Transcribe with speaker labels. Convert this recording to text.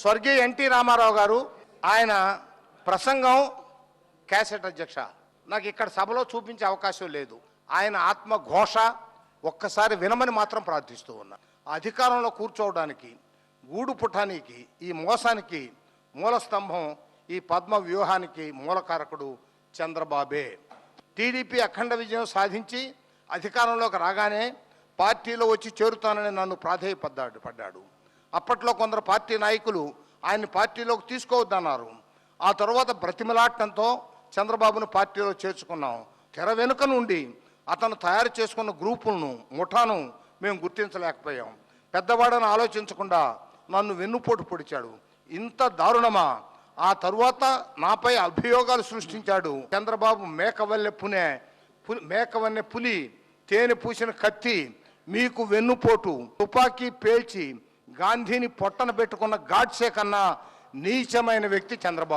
Speaker 1: స్వర్గీయ ఎన్టీ రామారావు గారు ఆయన ప్రసంగం క్యాసెట్ అధ్యక్ష. నాకు ఇక్కడ సభలో చూపించే అవకాశం లేదు. ఆయన ఆత్మ ఘోష ఒక్కసారి వినమని మాత్రం ప్రార్థిస్తూ ఉన్నా. అధికారంలో కూర్చోవడానికి గూడు పుటానికి ఈ మోసానికి మూల స్తంభం ఈ పద్మ వ్యూహానికి మూలకారకుడు చంద్రబాబే. టీడీపీ అఖండ విజయం సాధించి అధికారంలోకి రాగానే పార్టీలో వచ్చి చేరుతానని నన్ను ప్రాధేయపడ్డాడు పడ్డాడు. అప్పట్లో కొందరు పార్టీ నాయకులు ఆయన్ని పార్టీలోకి తీసుకోవద్దన్నారు. ఆ తర్వాత బ్రతిమలాటంతో చంద్రబాబును పార్టీలో చేర్చుకున్నాం. తెర వెనుక నుండి అతను తయారు చేసుకున్న గ్రూపులను ముఠాను మేము గుర్తించలేకపోయాం. పెద్దవాడని ఆలోచించకుండా నన్ను వెన్నుపోటు పొడిచాడు. ఇంత దారుణమా? ఆ తరువాత నాపై అభియోగాలు సృష్టించాడు చంద్రబాబు మేకవల్లె పునే పు- మేకవన్నె పులి తేనె పూసిన కత్తి మీకు వెన్నుపోటు తుపాకీ పేల్చి గాంధీని పొట్టన పెట్టుకున్న గాడ్సే కన్నా నీచమైన వ్యక్తి చంద్రబాబు.